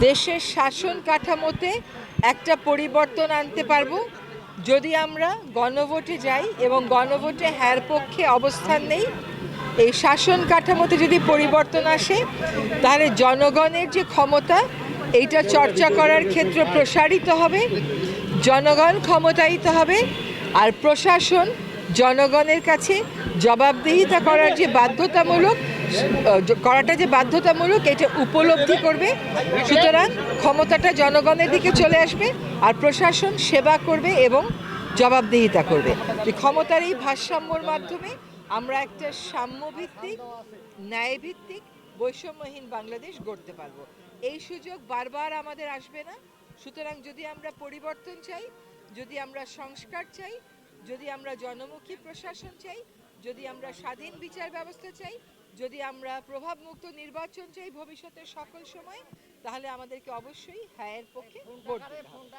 দেশের শাসন কাঠামোতে একটা পরিবর্তন আনতে পারব। যদি আমরা গণভোটে যাই এবং গণভোটে হ্যার পক্ষে অবস্থান নেই, এই শাসন কাঠামোতে যদি পরিবর্তন আসে, তাহলে জনগণের যে ক্ষমতা, এইটা চর্চা করার ক্ষেত্র প্রসারিত হবে, জনগণ ক্ষমতায়িত হবে, আর প্রশাসন জনগণের কাছে জবাবদিহিতা করার যে বাধ্যতামূলক করাটা যে বাধ্যতামূলক, এটা উপলব্ধি করবে। সুতরাং ক্ষমতাটা জনগণের দিকে চলে আসবে আর প্রশাসন সেবা করবে এবং জবাবদিহিতা করবে। ক্ষমতার এই ভারসাম্যর মাধ্যমে আমরা একটা সাম্যভিত্তিক, ন্যায়ভিত্তিক, বৈষম্যহীন বাংলাদেশ গড়তে পারব। এই সুযোগ বারবার আমাদের আসবে না। সুতরাং যদি আমরা পরিবর্তন চাই, যদি আমরা সংস্কার চাই যদি আমরা জনমুখী প্রশাসন চাই যদি আমরা স্বাধীন বিচার ব্যবস্থা চাই যদি আমরা প্রভাবমুক্ত নির্বাচন চাই ভবিষ্যতের সকল সময় তাহলে আমাদেরকে অবশ্যই হ্যাঁ এর পক্ষে ভোট দিতে হবে।